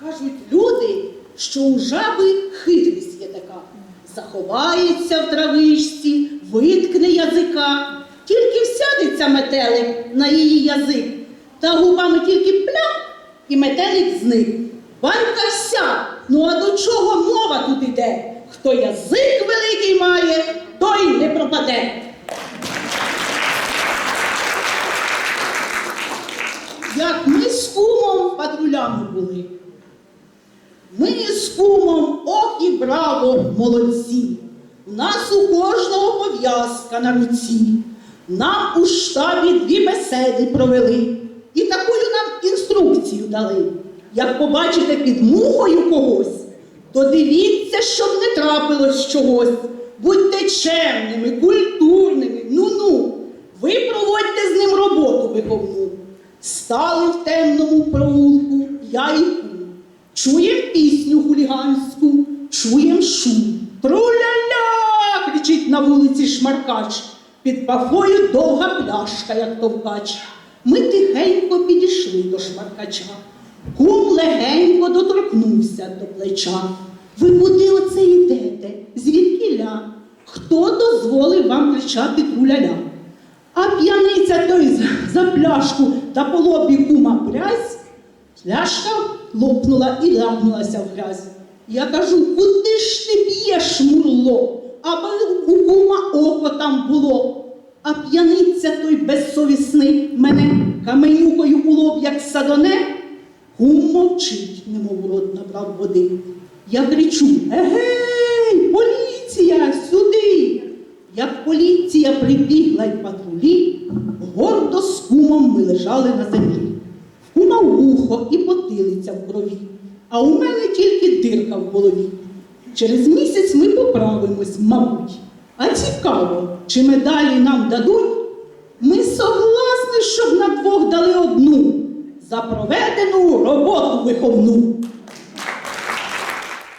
Кажуть люди, що у жаби хитрість є така. Заховається в травичці, виткне язика, тільки всядеться метелик на її язик, та губами тільки плям, і метелик зник. Банька вся, ну а до чого мова тут іде? Хто язик великий має, той не пропаде. Як ми з кумом патрулями були. З кумом, ох і браво, молодці. У нас у кожного пов'язка на руці. Нам у штабі дві беседи провели. І таку нам інструкцію дали. Як побачите під мухою когось, то дивіться, щоб не трапилось чогось. Будьте чемними, культурними, ну-ну. Ви проводьте з ним роботу виховну. Стали в темному проулку, я і кум. Чуєм пісню хуліганську, чуєм шум. Труля-ля! кричить на вулиці шмаркач. Під пафою довга пляшка, як товкач. Ми тихенько підійшли до шмаркача. Кум легенько доторкнувся до плеча. Ви куди оце йдете? Звідкіля? Хто дозволив вам кричати труля-ля? А п'яниця той за- пляшку та по лобі кума прязь, пляшка лопнула і ляпнулася в грязь. Я кажу, куди ж ти б'єш, мурло, аби у кума око там було. А п'яниця той безсовісний мене каменюкою у лоб, як садоне, кум мовчить, немов рот набрав води. Я кричу: Егей, поліція, сюди! Як поліція прибігла й патрулі, гордо з кумом ми лежали на землі. Кума вухо і потилиця в крові, а у мене тільки дирка в голові. Через місяць ми поправимось, мабуть. А цікаво, чи медалі нам дадуть? Ми согласні, щоб на двох дали одну за проведену роботу виховну.